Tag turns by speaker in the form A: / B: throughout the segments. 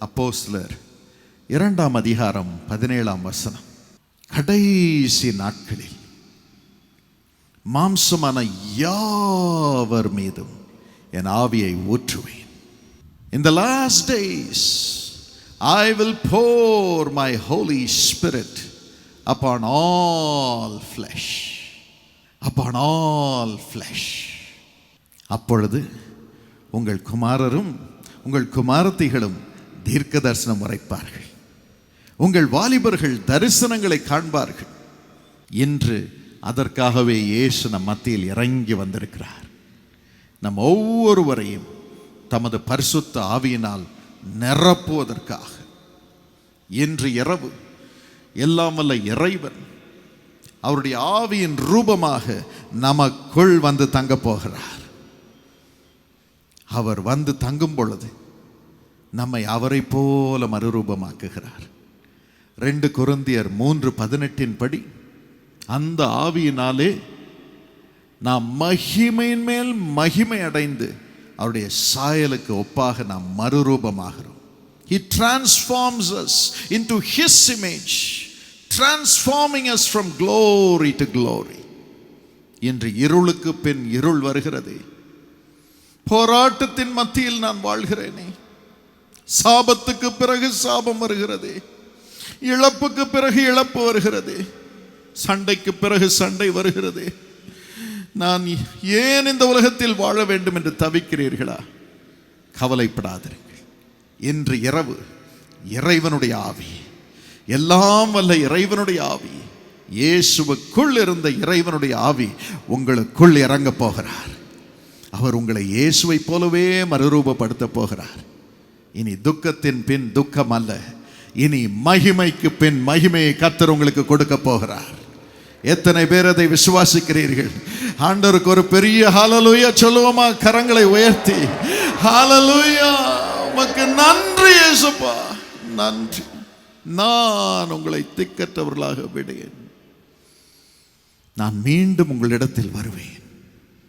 A: அப்போஸ்லர் இரண்டாம் அதிகாரம் பதினேழாம் வசனம். கடைசி நாட்களில் மாம்சமான யாவர் மீதும் என் ஆவியை ஊற்றுவேன். இந்த last days I will pour my Holy Holy Spirit all all upon all all அப்பொழுது உங்கள் குமாரரும் உங்கள் குமாரத்திகளும் தீர்க்க தரிசனம் உரைப்பார்கள் உங்கள் வாலிபர்கள் தரிசனங்களை காண்பார்கள். இன்று அதற்காகவே இயேசு நம் மத்தியில் இறங்கி வந்திருக்கிறார். நம் ஒவ்வொருவரையும் தமது பரிசுத்த ஆவியினால் நிரப்புவதற்காக. இன்று இரவு எல்லாம் வல்ல இறைவன் அவருடைய ஆவியின் ரூபமாக நமக்குள் வந்து தங்கப் போகிறார். அவர் வந்து தங்கும் பொழுது நம்மை அவரை போல மறுரூபமாக்குகிறார். ரெண்டு குருந்தியர் மூன்று பதினெட்டின் படி அந்த ஆவியினாலே நாம் மகிமையின் மேல் மகிமை அடைந்து அவருடைய சாயலுக்கு ஒப்பாக நாம் மறுரூபமாகிறோம். He transforms us in to his image transforming us from glory to glory இன்று இருளுக்கு பின் இருள் வருகிறது. போராட்டத்தின் மத்தியில் நான் வாழ்கிறேனே. சாபத்துக்கு பிறகு சாபம் வருகிறது. இழப்புக்கு பிறகு இழப்பு வருகிறது. சண்டைக்கு பிறகு சண்டை வருகிறது. நான் ஏன் இந்த உலகத்தில் வாழ வேண்டும் என்று தவிக்கிறீர்களா? கவலைப்படாதிருங்கள். இன்று இரவு இறைவனுடைய ஆவி எல்லாம் வல்ல இறைவனுடைய ஆவி இயேசுவுக்குள் இருந்த இறைவனுடைய ஆவி உங்களுக்குள் இறங்க போகிறார். அவர் உங்களை இயேசுவை போலவே மறுரூபப்படுத்த போகிறார். இனி துக்கத்தின் பின் துக்கம் அல்ல. இனி மகிமைக்கு பின் மகிமையை கத்தர் உங்களுக்கு கொடுக்க போகிறார். எத்தனை பேர் அதை விசுவாசிக்கிறீர்கள்? ஆண்டவருக்கு ஒரு பெரிய ஹாலலூயா சொல்லுவோமா? கரங்களை உயர்த்தி. ஹalleluya உமக்கு நன்றி இயேசுப்பா. நன்றி. நான் உங்களை திக்கற்றவர்களாக விடுவேன் நான் மீண்டும் உங்களிடத்தில் வருவேன்.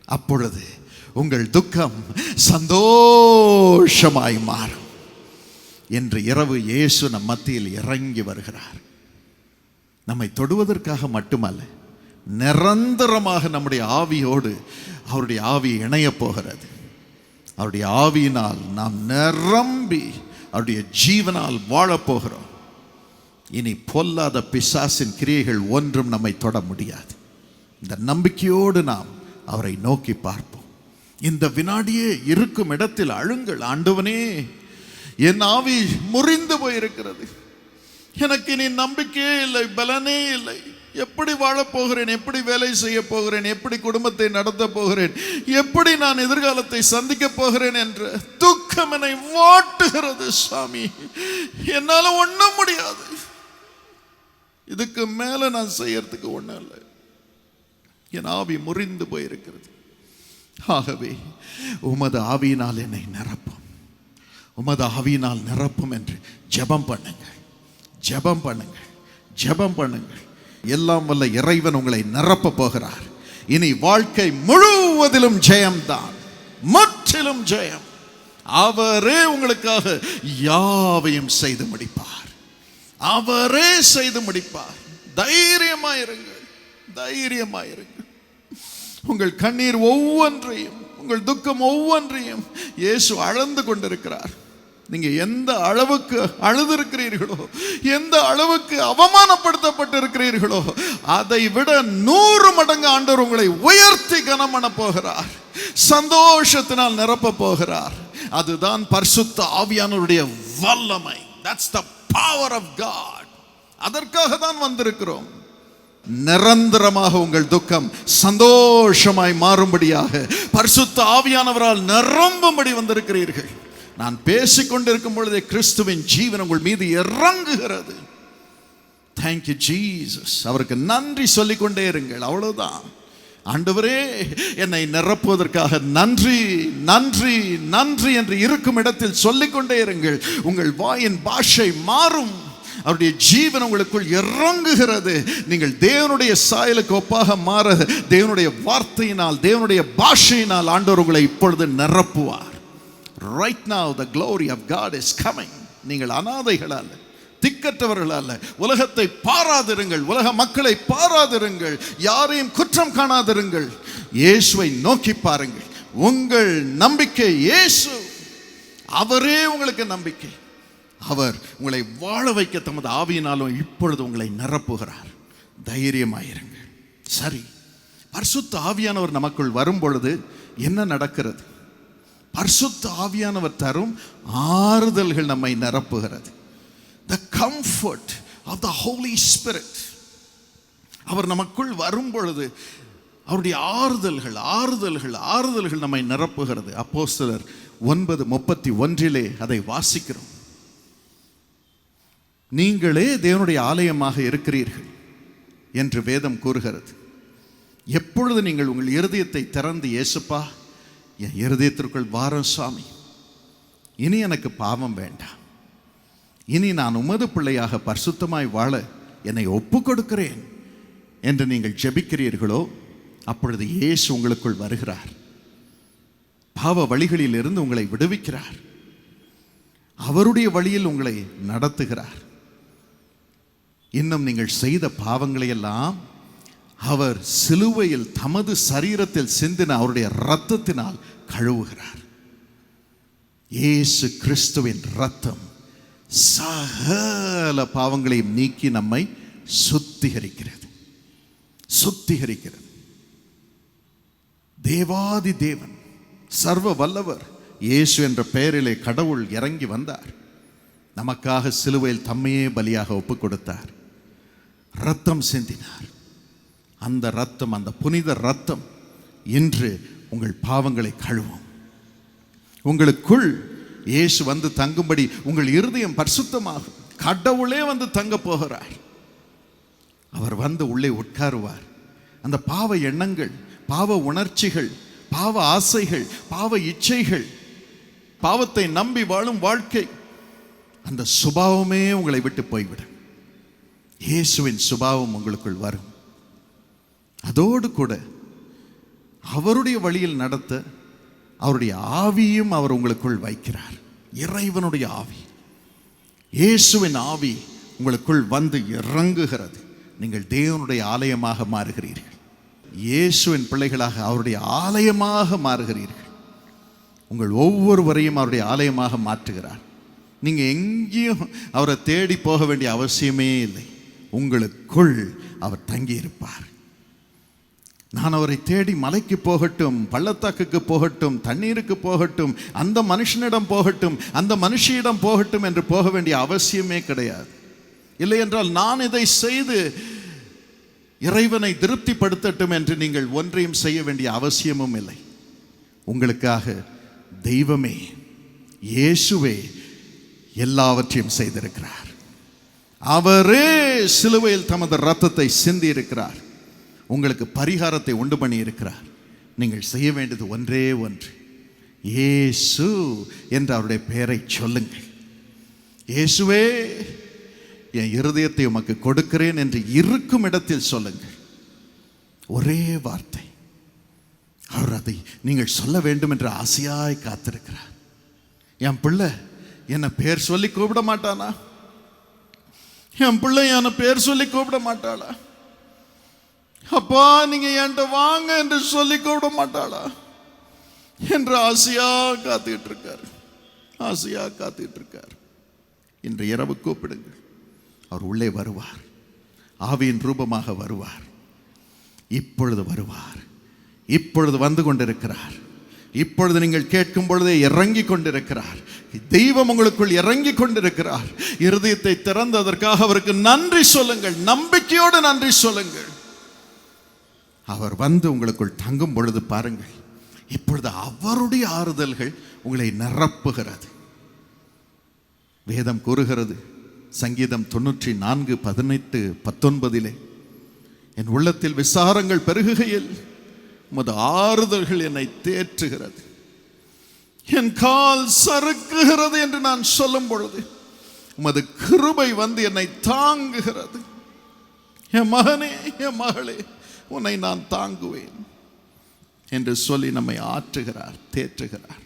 A: அப்பொழுது உங்கள் துக்கம் சந்தோஷமாய் மாறும். என்று இரவு இயேசு நம் மத்தியில் இறங்கி வருகிறார். நம்மை தொடுவதற்காக மட்டுமல்ல நிரந்தரமாக நம்முடைய ஆவியோடு அவருடைய ஆவி இணையப் போகிறது. அவருடைய ஆவியினால் நாம் நிரம்பி அவருடைய ஜீவனால் வாழப் போகிறோம். இனி பொல்லாத பிசாசின் கிரியைகள் ஒன்றும் நம்மை தொட முடியாது. இந்த நம்பிக்கையோடு நாம் அவரை நோக்கி பார்ப்போம். இந்த வினாடியே இருக்கும் இடத்தில் அழுங்கள் ஆண்டவனே. என் ஆவி முறிந்து போயிருக்கிறது. எனக்கு நீ நம்பிக்கையே இல்லை பலனே இல்லை. எப்படி வாழப் போகிறேன்? எப்படி வேலை செய்ய போகிறேன்? எப்படி குடும்பத்தை நடத்த போகிறேன்? எப்படி நான் எதிர்காலத்தை சந்திக்க போகிறேன் என்ற துக்கம் என்னை வாட்டுகிறது சாமி. என்னால் ஒண்ணும் முடியாது. இதுக்கு மேல நான் செய்யறதுக்கு ஒன்றும் இல்லை. என் ஆவி முறிந்து போயிருக்கிறது. ஆகவே உமது ஆவியினால் என்னை நிரப்பும். உமது ஆவியினால் நிரப்பும் என்று ஜெபம் பண்ணுங்கள். ஜெபம் பண்ணுங்கள். ஜெபம் பண்ணுங்கள். எல்லாம் வல்ல இறைவன் உங்களை நிரப்ப போகிறார். இனி வாழ்க்கை முழுவதிலும் ஜெயம்தான். முற்றிலும் ஜெயம். அவரே உங்களுக்காக யாவையும் செய்து முடிப்பார். அவரே செய்து முடிப்பார். தைரியமாயிருங்கள் தைரியமாயிருங்கள் உங்கள் கண்ணீர் ஒவ்வொன்றையும் உங்கள் துக்கம் ஒவ்வொன்றையும் இயேசு அளந்து கொண்டிருக்கிறார். நீங்க எந்த அளவுக்கு அழுதிருக்கிறீர்களோ எந்த அளவுக்கு அவமானப்படுத்தப்பட்டிருக்கிறீர்களோ அதை விட நூறு மடங்கு ஆண்டவர் உங்களை உயர்த்தி கனமன போகிறார். சந்தோஷத்தினால் நிரப்ப போகிறார். அதுதான் பரிசுத்த ஆவியானவருடைய வல்லமை. That's the power of God அதற்காக தான் வந்திருக்கிறோம். நிரந்தரமாக உங்கள் துக்கம் சந்தோஷமாய் மாறும்படியாக பரிசுத்த ஆவியானவரால் நிரம்பும்படி வந்திருக்கிறீர்கள். நான் பேசிக்கொண்டிருக்கும் பொழுதே கிறிஸ்துவின் ஜீவன் உங்கள் மீது இறங்குகிறது. தேங்க்யூ ஜீசஸ் அவருக்கு நன்றி சொல்லிக்கொண்டே இருங்கள். அவ்வளவுதான். ஆண்டவரே என்னை நிரப்புவதற்காக நன்றி நன்றி நன்றி என்று இருக்கும் இடத்தில் சொல்லிக்கொண்டே இருங்கள். உங்கள் வாயின் பாஷை மாறும். அவருடைய ஜீவன் உங்களுக்குள் இறங்குகிறது. நீங்கள் தேவனுடைய சாயலுக்கு ஒப்பாக மாற தேவனுடைய வார்த்தையினால் தேவனுடைய பாஷையினால் ஆண்டவர் உங்களை இப்பொழுது நிரப்புவார். Right now the glory of God is coming நீங்கள் அனாதைகளால் திக்கற்றவர்களால் உலகத்தை பாராதிருங்கள் உலக மக்களை பாராதிருங்கள் யாரையும் குற்றம் காணாதிருங்கள். இயேசுவை நோக்கி பாருங்கள். உங்கள் நம்பிக்கை இயேசு. அவரே உங்களுக்கு நம்பிக்கை. அவர் உங்களை வாழ வைக்க தமது ஆவியினாலும் இப்பொழுது உங்களை நிரப்புகிறார். தைரியமாயிருங்கள். சரி. பரிசுத்த ஆவியானவர் நமக்குள் வரும் பொழுது என்ன நடக்கிறது? அர்சுத்த ஆவியானவர் தரும் ஆறுதல்கள் நம்மை நிரப்புகிறது. The comfort of the Holy Spirit அவர் நமக்குள் வரும் பொழுது அவருடைய ஆறுதல்கள் ஆறுதல்கள் ஆறுதல்கள் நம்மை நிரப்புகிறது. அப்போ சிலர் ஒன்பது முப்பத்தி ஒன்றிலே அதை வாசிக்கிறோம். நீங்களே தேவனுடைய ஆலயமாக இருக்கிறீர்கள் என்று வேதம் கூறுகிறது. எப்பொழுது நீங்கள் உங்கள் இருதயத்தை திறந்து இயேசுப்பா என் இருதயத்திற்குள் வாரம் சுவாமி. இனி எனக்கு பாவம் வேண்டாம். இனி நான் உமது பிள்ளையாக பரிசுத்தமாய் வாழ என்னை ஒப்பு கொடுக்கிறேன். என்று நீங்கள் ஜெபிக்கிறீர்களோ அப்பொழுது இயேசு உங்களுக்குள் வருகிறார். பாவ வழிகளில் இருந்து உங்களை விடுவிக்கிறார். அவருடைய வழியில் உங்களை நடத்துகிறார். இன்னும் நீங்கள் செய்த பாவங்களையெல்லாம் அவர் சிலுவையில் தமது சரீரத்தில் சிந்தின அவருடைய இரத்தத்தினால் கழுவுகிறார். இயேசு கிறிஸ்துவின் ரத்தம் சகல பாவங்களையும் நீக்கி நம்மை சுத்திகரிக்கிறது. சுத்திகரிக்கிறது. தேவாதி தேவன் சர்வ வல்லவர் இயேசு என்ற பெயரிலே கடவுள் இறங்கி வந்தார். நமக்காக சிலுவையில் தம்மையே பலியாக ஒப்பு கொடுத்தார் ரத்தம் சிந்தினார். அந்த ரத்தம் அந்த புனித ரத்தம் இன்று உங்கள் பாவங்களை கழுவும். உங்களுக்குள் இயேசு வந்து தங்கும்படி உங்கள் இருதயம் பரிசுத்தமாகும். கடவுளே வந்து தங்க போகிறார். அவர் வந்து உள்ளே உட்காருவார். அந்த பாவ எண்ணங்கள் பாவ உணர்ச்சிகள் பாவ ஆசைகள் பாவ இச்சைகள் பாவத்தை நம்பி வாழும் வாழ்க்கை அந்த சுபாவமே உங்களை விட்டு போய்விடும். இயேசுவின் சுபாவம் உங்களுக்குள் வரும். அதோடு கூட அவருடைய வழியில் நடத்த அவருடைய ஆவியும் அவர் உங்களுக்குள் வைக்கிறார். இறைவனுடைய ஆவி. இயேசுவின் ஆவி உங்களுக்குள் வந்து இறங்குகிறது. நீங்கள் தேவனுடைய ஆலயமாக மாறுகிறீர்கள். இயேசுவின் பிள்ளைகளாக அவருடைய ஆலயமாக மாறுகிறீர்கள். உங்கள் ஒவ்வொருவரையும் அவருடைய ஆலயமாக மாற்றுகிறார். நீங்கள் எங்கேயும் அவரை தேடி போக வேண்டிய அவசியமே இல்லை. உங்களுக்குள் அவர் தங்கியிருப்பார். நான் அவரை தேடி மலைக்கு போகட்டும் பள்ளத்தாக்குக்கு போகட்டும் தண்ணீருக்கு போகட்டும் அந்த மனுஷனிடம் போகட்டும் அந்த மனுஷியிடம் போகட்டும் என்று போக வேண்டிய அவசியமே கிடையாது. இல்லை என்றால் நான் இதை செய்து இறைவனை திருப்திப்படுத்தட்டும் என்று நீங்கள் ஒன்றையும் செய்ய வேண்டிய அவசியமும் இல்லை. உங்களுக்காக தெய்வமே இயேசுவே எல்லாவற்றையும் செய்திருக்கிறார். அவரே சிலுவையில் தமது ரத்தத்தை சிந்தி இருக்கிறார் உங்களுக்கு பரிகாரத்தை உண்டு பண்ணி இருக்கிறார். நீங்கள் செய்ய வேண்டியது ஒன்றே ஒன்று. ஏசு என்ற அவருடைய பெயரை சொல்லுங்கள். இயேசுவே என் இருதயத்தை உமக்கு கொடுக்கிறேன் என்று இருக்கும் இடத்தில் சொல்லுங்கள். ஒரே வார்த்தை. அவர் அதை நீங்கள் சொல்ல வேண்டும் என்று ஆசையாய் காத்திருக்கிறார். என் பிள்ளை என்னை பேர் சொல்லி கூப்பிட மாட்டானா? என் பிள்ளை என்னை பேர் சொல்லி கூப்பிட மாட்டாளா? அப்பா நீங்க என்கிட்ட வாங்க என்று சொல்லி கூப்பிட மாட்டாளா? என்று ஆசையா காத்துக்கிட்டு இருக்கார் ஆசையா காத்துக்கிட்டு இருக்கார் இன்று இரவு கூப்பிடுங்கள். அவர் உள்ளே வருவார். ஆவியின் ரூபமாக வருவார். இப்பொழுது வருவார். இப்பொழுது வந்து கொண்டிருக்கிறார். இப்பொழுது நீங்கள் கேட்கும் பொழுதே இறங்கி கொண்டிருக்கிறார். தெய்வம் உங்களுக்குள் இறங்கி கொண்டிருக்கிறார். இருதயத்தை திறந்ததற்காக அவருக்கு நன்றி சொல்லுங்கள். நம்பிக்கையோடு நன்றி சொல்லுங்கள். அவர் வந்து உங்களுக்குள் தங்கும் பொழுது பாருங்கள். இப்பொழுது அவருடைய ஆறுதல்கள் உங்களை நிரப்புகிறது. வேதம் கூறுகிறது சங்கீதம் தொண்ணூற்றி நான்கு பதினெட்டு பத்தொன்பதிலே என் உள்ளத்தில் விசாரங்கள் பெருகுகையில் உமது ஆறுதல்கள் என்னை தேற்றுகிறது. என் கால் சறுக்குகிறது என்று நான் சொல்லும் பொழுது உமது கிருபை வந்து என்னை தாங்குகிறது. என் மகனே என் மகளே உன்னை நான் தாங்குவேன் என்று சொல்லி நம்மை ஆற்றுகிறார் தேற்றுகிறார்.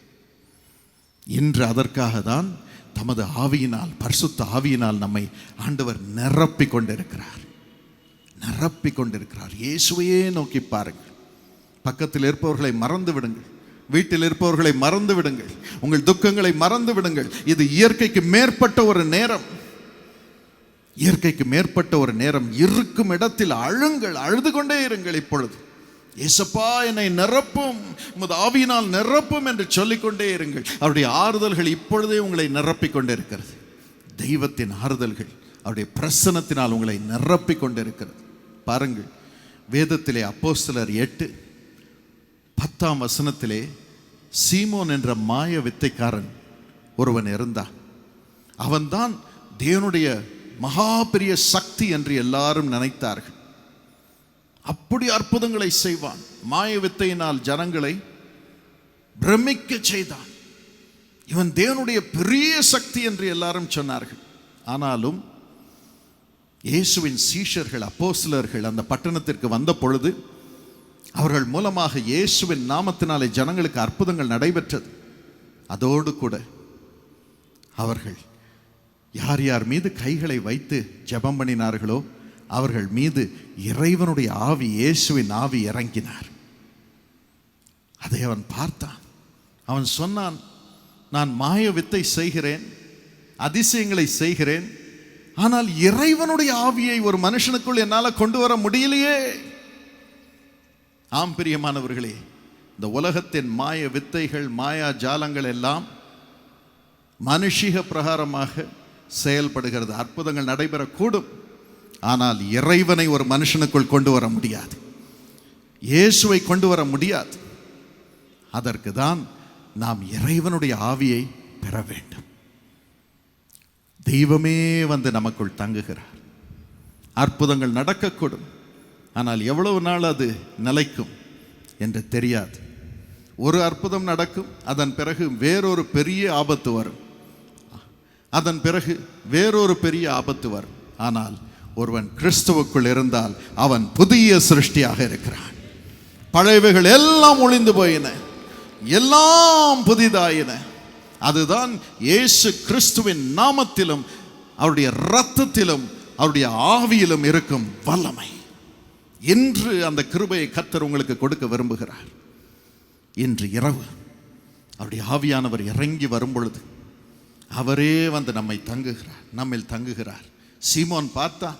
A: இன்று அதற்காக தான் தமது ஆவியினால் பரிசுத்த ஆவியினால் நம்மை ஆண்டவர் நிரப்பி கொண்டிருக்கிறார். நிரப்பி கொண்டிருக்கிறார். இயேசுவையே நோக்கி பாருங்கள். பக்கத்தில் இருப்பவர்களை மறந்து விடுங்கள். வீட்டில் இருப்பவர்களை மறந்து விடுங்கள். உங்கள் துக்கங்களை மறந்து விடுங்கள். இது இயற்கைக்கு மேற்பட்ட ஒரு நேரம். இயற்கைக்கு மேற்பட்ட ஒரு நேரம் இருக்கும் இடத்தில் அழுங்கள் அழுது கொண்டே இருங்கள் இப்பொழுது. ஏசப்பா என்னை நிரப்பும் உமது ஆவியினால் நிரப்பும் என்று சொல்லிக்கொண்டே இருங்கள். அவருடைய ஆறுதல்கள் இப்பொழுதே உங்களை நிரப்பிக் கொண்டிருக்கிறது. தெய்வத்தின் ஆறுதல்கள் அவருடைய பிரசனத்தினால் உங்களை நிரப்பிக் கொண்டிருக்கிறது. பாருங்கள் வேதத்திலே அப்போஸ்தலர் எட்டு பத்தாம் வசனத்திலே சீமோன் என்ற மாய வித்தைக்காரன் ஒருவன் இருந்தான். அவன்தான் தேவனுடைய மகா பெரிய சக்தி என்று எல்லாரும் நினைத்தார்கள். அப்படி அற்புதங்களை செய்வான். மாய வித்தையினால் ஜனங்களை பிரமிக்க செய்தான். இவன் தேவனுடைய பெரிய சக்தி என்று எல்லாரும் சொன்னார்கள். ஆனாலும் இயேசுவின் சீஷர்கள் அப்போஸ்தலர்கள் அந்த பட்டணத்திற்கு வந்த பொழுது அவர்கள் மூலமாக இயேசுவின் நாமத்தினாலே ஜனங்களுக்கு அற்புதங்கள் நடைபெற்றது. அதோடு கூட அவர்கள் யார் யார் மீது கைகளை வைத்து ஜெபம் பண்ணினார்களோ அவர்கள் மீது இறைவனுடைய ஆவி இயேசுவின் ஆவி இறங்கினார். அதை அவன் பார்த்தான். அவன் சொன்னான் நான் மாய வித்தை செய்கிறேன் அதிசயங்களை செய்கிறேன் ஆனால் இறைவனுடைய ஆவியை ஒரு மனுஷனுக்குள் என்னால் கொண்டு வர முடியலையே. ஆம் பிரியமானவர்களே இந்த உலகத்தின் மாய வித்தைகள் மாயா ஜாலங்கள் எல்லாம் மனுஷிக பிரகாரமாக செயல்படுகிறது அற்புதங்கள் நடைபெறக்கூடும். ஆனால் இறைவனை ஒரு மனுஷனுக்குள் கொண்டு வர முடியாது. இயேசுவை கொண்டு வர முடியாது. அதற்கு தான் நாம் இறைவனுடைய ஆவியை பெற வேண்டும். தெய்வமே வந்து நமக்குள் தங்குகிறார். அற்புதங்கள் நடக்கக்கூடும். ஆனால் எவ்வளவு நாள் அது நிலைக்கும் என்று தெரியாது. ஒரு அற்புதம் நடக்கும் அதன் பிறகு வேறொரு பெரிய ஆபத்து வரும். அதன் பிறகு வேறொரு பெரிய ஆபத்து வரும் ஆனால் ஒருவன் கிறிஸ்துவுக்குள் இருந்தால் அவன் புதிய சிருஷ்டியாக இருக்கிறான். பழையவைகள் எல்லாம் ஒளிந்து போயின. எல்லாம் புதிதாயின. அதுதான் இயேசு கிறிஸ்துவின் நாமத்திலும் அவருடைய இரத்தத்திலும் அவருடைய ஆவியிலும் இருக்கும் வல்லமை. இன்று அந்த கிருபையை கத்தர் உங்களுக்கு கொடுக்க விரும்புகிறார். இன்று இரவு அவருடைய ஆவியானவர் இறங்கி வரும் பொழுது அவரே வந்து நம்மை தங்குகிறார் நம்மில் தங்குகிறார். சீமோன் பார்த்தா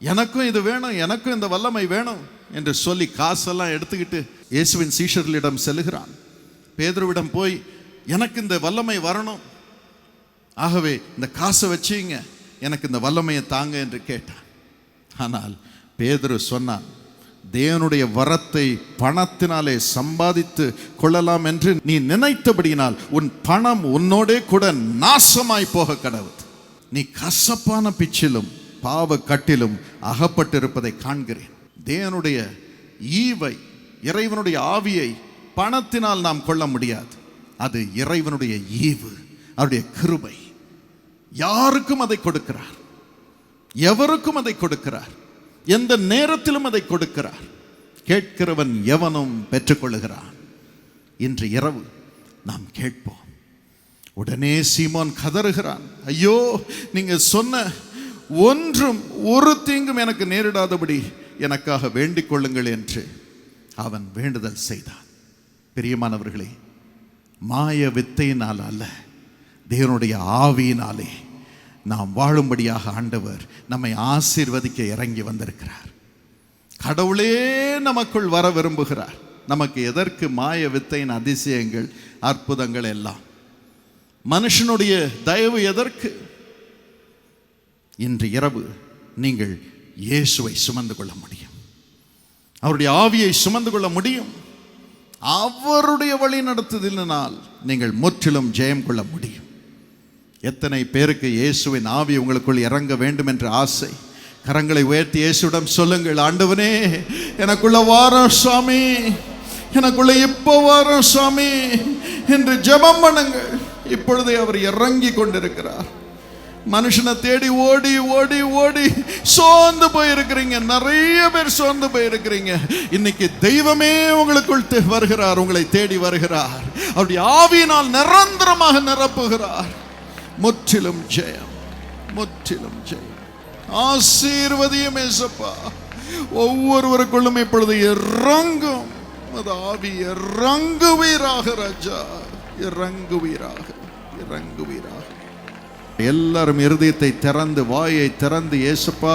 A: எனக்கும் இது வேணும் எனக்கும் இந்த வல்லமை வேணும் என்று சொல்லி காசெல்லாம் எடுத்துக்கிட்டு இயேசுவின் சீஷர்களிடம் செல்லுகிறான் பேதருவிடம் போய் எனக்கு இந்த வல்லமை வரணும். ஆகவே இந்த காசை வச்சுங்க எனக்கு இந்த வல்லமையை தாங்க என்று கேட்டான். ஆனால் பேதரு சொன்னான் தேவனுடைய வரத்தை பணத்தினாலே சம்பாதித்து கொள்ளலாம் என்று நீ நினைத்தபடியினால் உன் பணம் உன்னோடே கூட நாசமாய் போக கடவுது நீ கசப்பான பிச்சிலும் பாவ கட்டிலும் அகப்பட்டிருப்பதை காண்கிறேன். தேவனுடைய ஈவை இறைவனுடைய ஆவியை பணத்தினால் நாம் கொள்ள முடியாது. அது இறைவனுடைய ஈவு அவருடைய கிருபை. யாருக்கும் அதை கொடுக்கிறார். எவருக்கும் அதை கொடுக்கிறார். எந்த நேரத்திலும் அதை கொடுக்கிறார். கேட்கிறவன் எவனும் பெற்றுக்கொள்ளுகிறான். இன்று இரவு நாம் கேட்போம். உடனே சீமோன் கதறுகிறான். ஐயோ நீங்க சொன்ன ஒன்றும் ஒரு தீங்கும் எனக்கு நேரிடாதபடி எனக்காக வேண்டிக் கொள்ளுங்கள் என்று அவன் வேண்டுதல் செய்தான். பிரியமானவர்களே மாய வித்தையினால் அல்ல தேவனுடைய ஆவியினாலே நாம் வாழும்படியாக ஆண்டவர் நம்மை ஆசீர்வதிக்க இறங்கி வந்திருக்கிறார். கடவுளே நமக்குள் வர விரும்புகிறார். நமக்கு எதற்கு மாய வித்தையின் அதிசயங்கள் அற்புதங்கள் எல்லாம்? மனுஷனுடைய தயவு எதற்கு? இன்று இரவு நீங்கள் இயேசுவை சுமந்து கொள்ள முடியும். அவருடைய ஆவியை சுமந்து கொள்ள முடியும். அவருடைய வழி நடத்துதலினால் நீங்கள் முற்றிலும் ஜெயம் கொள்ள முடியும். எத்தனை பேருக்கு இயேசுவின் ஆவி உங்களுக்குள் இறங்க வேண்டும் என்ற ஆசை. கரங்களை உயர்த்தி இயேசுவிடம் சொல்லுங்கள் ஆண்டவனே எனக்குள்ள வாரம் சுவாமி. எனக்குள்ள இப்போ வாரம் சுவாமி. என்று ஜெபம் பண்ணுங்கள். இப்பொழுதே அவர் இறங்கி கொண்டிருக்கிறார். மனுஷனை தேடி ஓடி ஓடி ஓடி சோர்ந்து போயிருக்கிறீங்க. நிறைய பேர் சோர்ந்து போயிருக்கிறீங்க. இன்னைக்கு தெய்வமே உங்களுக்குள் வருகிறார் உங்களை தேடி வருகிறார். அவருடைய ஆவியினால் நிரந்தரமாக நிரப்புகிறார். முற்றிலும் ஜெயம். முற்றிலும் ஜெயம். ஆசீர்வதியும் ஏசப்பா. ஒவ்வொருவருக்குள்ளும் இப்பொழுது இறங்கும். அது ஆவி இறங்குவீராக ராஜா. இறங்குவீராக இறங்குவீராக. எல்லாரும் இருதயத்தை திறந்து வாயை திறந்து ஏசுப்பா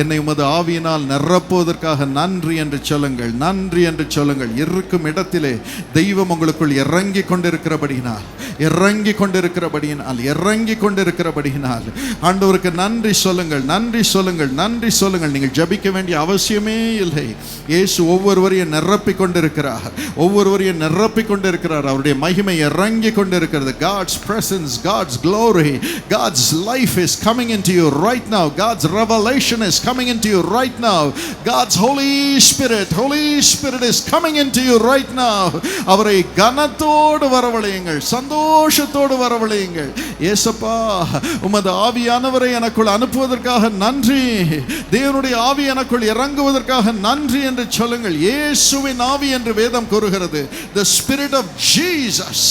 A: என்னை உமது ஆவியினால் நிரப்புவதற்காக நன்றி என்று சொல்லுங்கள் நன்றி என்று சொல்லுங்கள். இருக்கும் இடத்திலே தெய்வம் உங்களுக்குள் இறங்கி கொண்டிருக்கிறபடியினால் இறங்கி கொண்டிருக்கிறபடியினால் இறங்கி கொண்டிருக்கிறபடியினால் ஆண்டவருக்கு நன்றி சொல்லுங்கள் நன்றி சொல்லுங்கள் நன்றி சொல்லுங்கள். நீங்கள் ஜபிக்க வேண்டிய அவசியமே இல்லை. இயேசு ஒவ்வொருவரையும் நிரப்பி கொண்டிருக்கிறார் ஒவ்வொருவரையும் நிரப்பி கொண்டிருக்கிறார். அவருடைய மகிமை இறங்கி கொண்டிருக்கிறது. God's presence God's glory God's life is coming into you right now. God's revelation is coming into you right now. God's Holy Spirit, Holy Spirit is coming into you right now. அவரை கனத்தோடு வரவழையுங்கள் சந்தோஷத்தோடு வரவழையுங்கள் ஏசப்பா உமது ஆவியானவரை எனக்குள் அனுப்புவதற்காக நன்றி தேவனுடைய ஆவி எனக்குள் இறங்குவதற்காக நன்றி என்று சொல்லுங்கள் இயேசுவின் ஆவி என்று வேதம் கூறுகிறது த ஸ்பிரிட் ஆஃப் ஜீசஸ்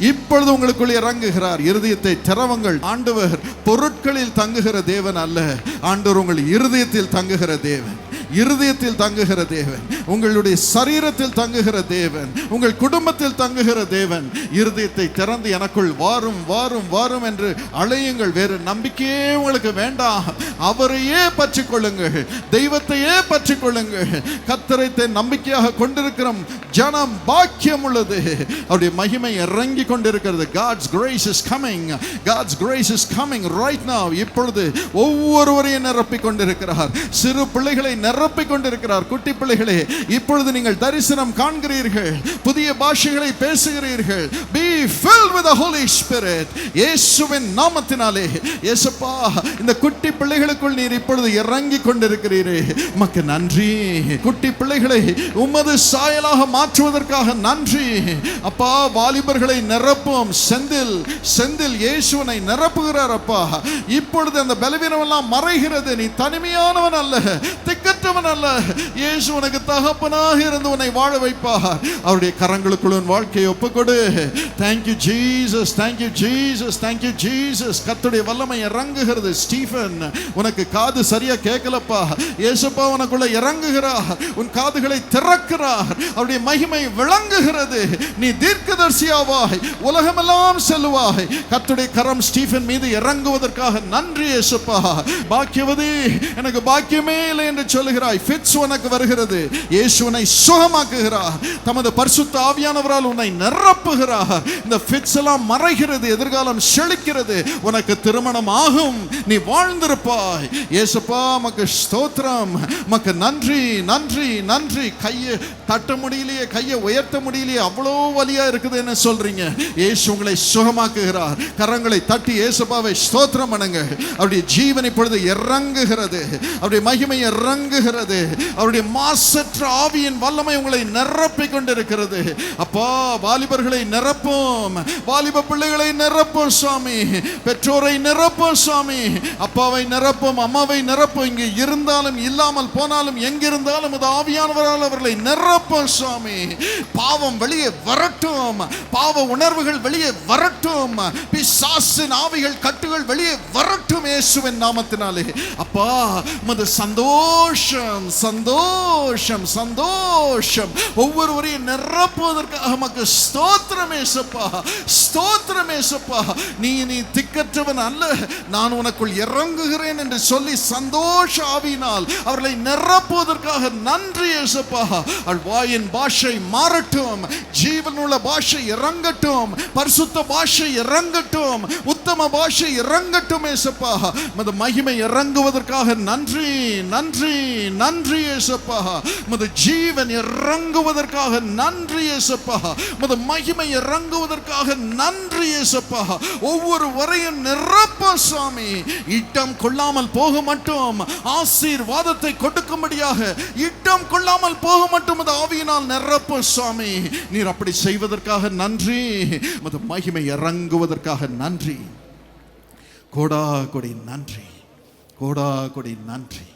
A: இப்பொழுது உங்களுக்குள் இறங்குகிறார். இருதயத்தை திறவங்கள் ஆண்டவர் பொருட்களில் தங்குகிற தேவன் அல்ல. ஆண்டவர் உங்கள் இருதயத்தில் தங்குகிற தேவன். இருதயத்தில் தங்குகிற தேவன் உங்களுடைய சரீரத்தில் தங்குகிற தேவன் உங்கள் குடும்பத்தில் தங்குகிற தேவன் இருதயத்தை திறந்து எனக்குள் வாரும் வாரும் வாரும் என்று அழையுங்கள். வேறு நம்பிக்கையே உங்களுக்கு வேண்டாம். அவரையே பற்றி கொள்ளுங்கள் தெய்வத்தையே பற்றி கொள்ளுங்கள் கத்தரைத்தை நம்பிக்கையாக கொண்டிருக்கிற ஜனம் பாக்கியம் உள்ளது. அவருடைய மகிமை இறங்கி கொண்டிருக்கிறது. God's grace is coming God's grace is coming right now இப்பொழுது ஒவ்வொருவரையும் நிரப்பிக் கொண்டிருக்கிறார். சிறு பிள்ளைகளை நிரப்பிக் கொண்டிருக்கிறார். குட்டி பிள்ளைகளே இப்பொழுது நீங்கள் தரிசனம் காண்கிறீர்கள். புதிய பாஷைகளை பேசுகிறீர்கள். Be fill with Holy Spirit இயேசுவின் நாமத்தினாலே. இயேசுப்பா இந்த குட்டி பிள்ளைகளுக்குள் நீர் இப்பொழுது இறங்கி கொண்டிருக்கிறீரே. உமக்கு நன்றி. குட்டி பிள்ளைகளை உமது சாயலாக மாற்றுவதற்காக நன்றி. அப்பா வாலிபர்களை நிரப்பும் செந்தில் செந்தில் இயேசுவனை நிரப்புகிறார் அப்பா. இப்பொழுது அந்த பலவீனம் எல்லாம் மறைகிறது. நீ தனிமையானவன் அல்ல. திக்கற்ற திக்கற்றவன் அல்ல இயேசு உனக்கு தகப்பனாக இருந்து உன்னை வாழ வைப்பார். அவருடைய கரங்களுக்குள்ள உன் வாழ்க்கையை ஒப்புக்கொடு. Thank you Jesus thank you Jesus thank you Jesus கத்துடைய வல்லமை இறங்குகிறது ஸ்டீஃபன் உனக்கு காது சரியா கேட்கலப்பா. இயேசுப்பா உனக்குள்ள இறங்குகிறார். உன் காதுகளை திறக்கிறார். அவருடைய மகிமை விளங்குகிறது. நீ தீர்க்கதர்சியாவாய். உலகமெல்லாம் செல்வாய். கத்துடைய கரம் ஸ்டீஃபன் மீது இறங்குவதற்காக நன்றி இயேசுப்பா. பாக்கியவதி எனக்கு பாக்கியமே இல்லை என்று வருகிறாய். ஃபிட்ஸ் உனக்கு வருகிறது. இயேசு உன்னை சுகமாக்குகிறார். தமது பரிசுத்த ஆவியானவரால் உன்னை நிரப்புகிறார். இந்த ஃபிட்ஸ் எல்லாம் மறைகிறது எதிர்காலம் செழிக்கிறது. உனக்கு திருமணம் ஆகும். நீ வாழ்ந்திருப்பாய். இயேசுப்பா மக்கு ஸ்தோத்திரம். மக்கு நன்றி நன்றி நன்றி. கையை தட்ட முடியலையே கையை உயர்த்த முடியலையே அவ்வளோ வலியா இருக்குது என்ன சொல்றீங்க? இயேசு உங்களை சுகமாக்குகிறார். கரங்களை தட்டி இயேசுப்பாவை ஸ்தோத்திரம் பண்ணுங்க. அவருடைய ஜீவன் இப்பொழுது இறங்குகிறது. அவருடைய மகிமை இறங்குகிறது. அவருடைய மாசற்ற ஆவியின் வல்லமை உங்களை நிரப்பிக் கொண்டிருக்கிறது அப்பா வாலிபர்களை நிரப்பும். வாலிப பிள்ளைகளை நிரப்பும் சுவாமி பெற்றோரை நிரப்பும் சுவாமி அப்பாவை நிரப்பும் அம்மாவை நிரப்பும். இங்கு இருந்தாலும் இல்லாமல் போனாலும் எங்கிருந்தாலும் அது ஆவியானவரால் அவர்களை நிரப்பும் சுவாமி பாவம் வெளியே வரட்டும். பாவ உணர்வுகள் வெளியே வரட்டும். பிசாசின் ஆவிகள் கட்டுகள் வெளியே வரட்டும் இயேசுவின் நாமத்தினாலே. அப்பா உமது சந்தோஷம் சந்தோஷம் சந்தோஷம். ஒவ்வொருவரையும் நிரப்புவதற்காக மக்கு ஸ்தோத்திரமே சப்பா ஸ்தோத்திரமே சப்பா நீ நீ திக்கற்றவன் அல்ல. நான் உனக்குள் இறங்குகிறேன் என்று சொல்லி சந்தோஷ ஆவினால் அவர்களை நிரப்புவதற்காக நன்றி ஏசப்பா. அவள் வாயின் பாஷை மாறட்டும் ஜீவனுள்ள பாஷை இறங்கட்டும் பரிசுத்த பாஷை இறங்கட்டும் உத்தம பாஷை இறங்கட்டும் ஏசப்பா. மது மகிமை இறங்குவதற்காக நன்றி நன்றி நன்றி ஏசப்பா மது ஜீவன் இறங்குவதற்காக நன்றி ஏசப்பா மது மகிமை இறங்குவதற்காக நன்றி ஏசப்பா ஒவ்வொரு வரையும் நிரப்ப சுவாமி இட்டம் கொள்ளாமல் போக மட்டும் ஆசீர்வாதத்தை கொடுக்கும்படியாக இட்டம் கொள்ளாமல் போக மட்டும் அது ஆவியினால் நிரப்ப சுவாமி நீர் அப்படி செய்வதற்காக நன்றி. மது மகிமை இறங்குவதற்காக நன்றி. கோடா கொடி நன்றி. கோடா கொடி நன்றி.